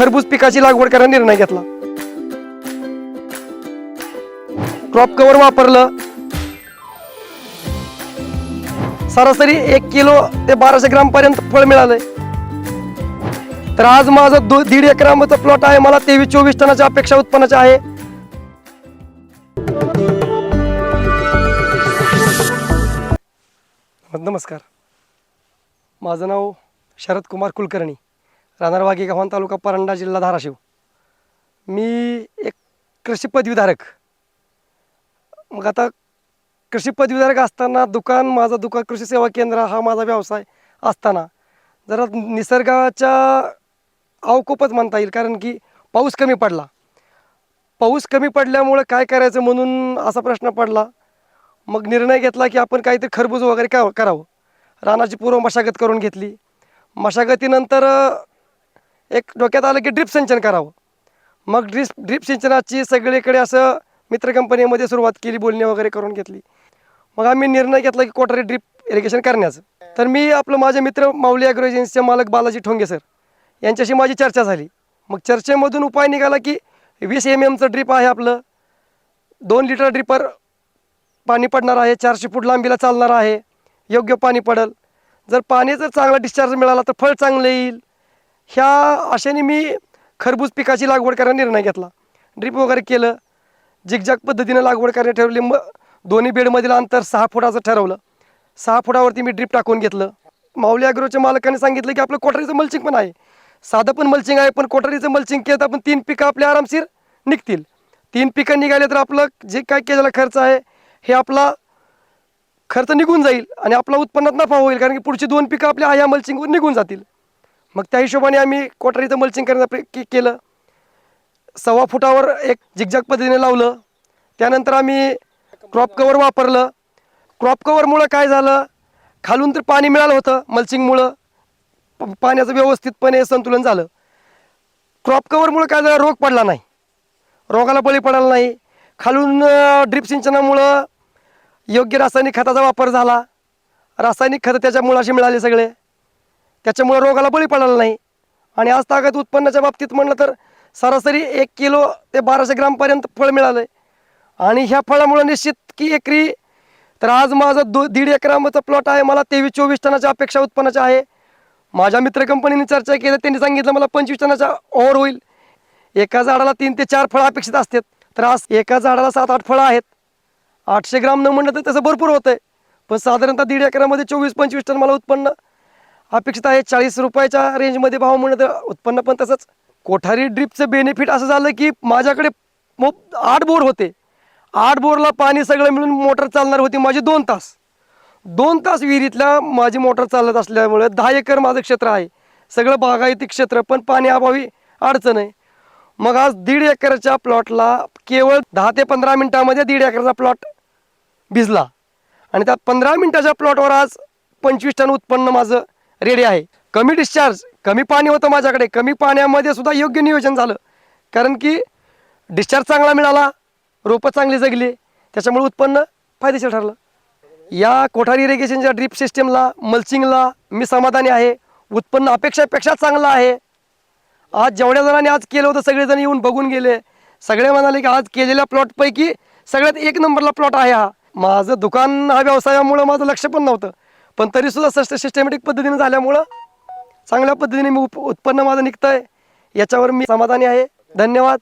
खरबूज पिकाची लागवड करायला निर्णय घेतला. क्रॉप कव्हर वापरलं. सरासरी एक किलो ते बाराशे ग्राम पर्यंत फळ मिळालंय. तर आज माझं दो दीड एकराचा प्लॉट आहे. मला तेवीस चोवीस टनाच्या अपेक्षा उत्पन्नाची आहे. नमस्कार. माझं नाव शरद कुमार कुलकर्णी. राहणार वाघी गव्हाण तालुका परंडा जिल्हा धाराशिव. मी एक कृषी पदवीधारक. मग आता कृषी पदवीधारक असताना दुकान माझं दुकान कृषी सेवा केंद्र हा माझा व्यवसाय असताना जरा निसर्गाच्या अवकोपच म्हणता येईल कारण की पाऊस कमी पडला. पाऊस कमी पडल्यामुळं काय करायचं म्हणून असा प्रश्न पडला. मग निर्णय घेतला की आपण काहीतरी खरबूज वगैरे का करावं. रानाची पूर्व मशागत करून घेतली. मशागतीनंतर एक डोक्यात आलं की ड्रिप सिंचन करावं. मग ड्रिप ड्रिप सिंचनाची सगळीकडे असं मित्र कंपनीमध्ये सुरुवात केली बोलणे वगैरे करून घेतली. मग आम्ही निर्णय घेतला की कोठारी ड्रिप इरिगेशन करण्याचं. तर मी आपलं माझे मित्र माऊली अॅग्रो एजन्सीचे मालक बालाजी ठोंगे सर यांच्याशी माझी चर्चा झाली. मग चर्चेमधून उपाय निघाला की वीस एम एमचं ड्रिप आहे आपलं. दोन लिटर ड्रिपर पाणी पडणार आहे चारशे फूट लांबीला चालणार आहे. योग्य पाणी पडेल. जर पाणी जर चांगला डिस्चार्ज मिळाला तर फळ चांगलं येईल. ह्या आशेने मी खरबूज पिकाची लागवड करायला निर्णय घेतला. ड्रिप वगैरे केलं. जिगजाग पद्धतीनं लागवड करायला ठरवली. मग दोन्ही बेडमधील अंतर सहा फुटाचं ठरवलं. सहा फुटावरती मी ड्रिप टाकून घेतलं. माऊली अॅग्रोच्या मालकाने सांगितलं की आपलं कोठारीचं मल्चिंग पण आहे. साधं पण मल्चिंग आहे पण कोठारीचं मल्चिंग केलं तर आपण तीन पिकं आपल्या आरामशीर निघतील. तीन पिकं निघाले तर आपलं जे काय केलेला खर्च आहे हे आपला खर्च निघून जाईल आणि आपला उत्पन्नात नफा होईल कारण की पुढची दोन पिकं आपल्या ह्या मल्चिंगवर निघून जातील. मग त्या हिशोबाने आम्ही कोठारीचं मल्चिंग करण्याचा केलं. सव्वा फुटावर एक झिकझॅक पद्धतीने लावलं. त्यानंतर आम्ही क्रॉप कवर वापरलं. क्रॉप कवरमुळं काय झालं? खालून तर पाणी मिळालं होतं मल्चिंगमुळं पाण्याचं व्यवस्थितपणे संतुलन झालं. क्रॉप कवरमुळं काय झालं? रोग पडला नाही. रोगाला बळी पडायला नाही. खालून ड्रिप सिंचनामुळं योग्य रासायनिक खताचा वापर झाला. रासायनिक खतं त्याच्या मुळाशी मिळाले सगळे. त्याच्यामुळे रोगाला बळी पडायला नाही. आणि आज ताकद उत्पन्नाच्या बाबतीत म्हणलं तर सरासरी एक किलो ते बाराशे ग्रामपर्यंत फळ मिळालं आहे आणि ह्या फळामुळं निश्चित की एकरी तर आज माझं दो दीड एकराचा प्लॉट आहे. मला तेवीस चोवीस टनाच्या अपेक्षा उत्पन्नाच्या आहे. माझ्या मित्र कंपनीने चर्चा केली त्यांनी सांगितलं मला पंचवीस टनाचा ओव्हर होईल. एका झाडाला तीन ते चार फळं अपेक्षित असतात. तर आज एका झाडाला सात आठ फळं आहेत. आठशे ग्राम न म्हणलं तर तसं भरपूर होतं आहे पण साधारणतः दीड एकरामध्ये चोवीस पंचवीस टन मला उत्पन्न अपेक्षित आहे चाळीस रुपयाच्या रेंजमध्ये भाव म्हणलं तर उत्पन्न पण तसंच. कोठारी ड्रीपचं बेनिफिट असं झालं की माझ्याकडे मो आठ बोर होते. आठ बोरला पाणी सगळं मिळून मोटर चालणार होती माझी दोन तास. दोन तास विहिरीतल्या माझी मोटर चालत असल्यामुळे दहा एकर माझं क्षेत्र आहे. सगळं बागायती क्षेत्र पण पाणी अभावी अडचण आहे. मग आज दीड एकरच्या प्लॉटला केवळ दहा ते पंधरा मिनटामध्ये दीड एकरचा प्लॉट भिजला. आणि त्या पंधरा मिनटाच्या प्लॉटवर आज पंचवीस टन उत्पन्न माझं रेडी आहे. कमी डिस्चार्ज कमी पाणी होतं माझ्याकडे. कमी पाण्यामध्ये सुद्धा योग्य नियोजन झालं. कारण की डिस्चार्ज चांगला मिळाला रोपं चांगली जगली त्याच्यामुळे उत्पन्न फायदेशीर ठरलं. या कोठारी इरिगेशनच्या ड्रीप सिस्टीमला मल्चिंगला मी समाधानी आहे. उत्पन्न अपेक्षापेक्षा चांगलं आहे. आज जेवढ्या जणांनी आज केलं होतं सगळेजण येऊन बघून गेले. सगळे म्हणाले की आज केलेल्या प्लॉटपैकी सगळ्यात एक नंबरला प्लॉट आहे हा. माझं दुकान हा व्यवसायामुळं माझं लक्ष पण नव्हतं. पण तरीसुद्धा सस्ट सिस्टमॅटिक पद्धतीने झाल्यामुळं चांगल्या पद्धतीने मी उप उत्पन्न माझं निघतंय. आहे याच्यावर मी समाधानी आहे. धन्यवाद.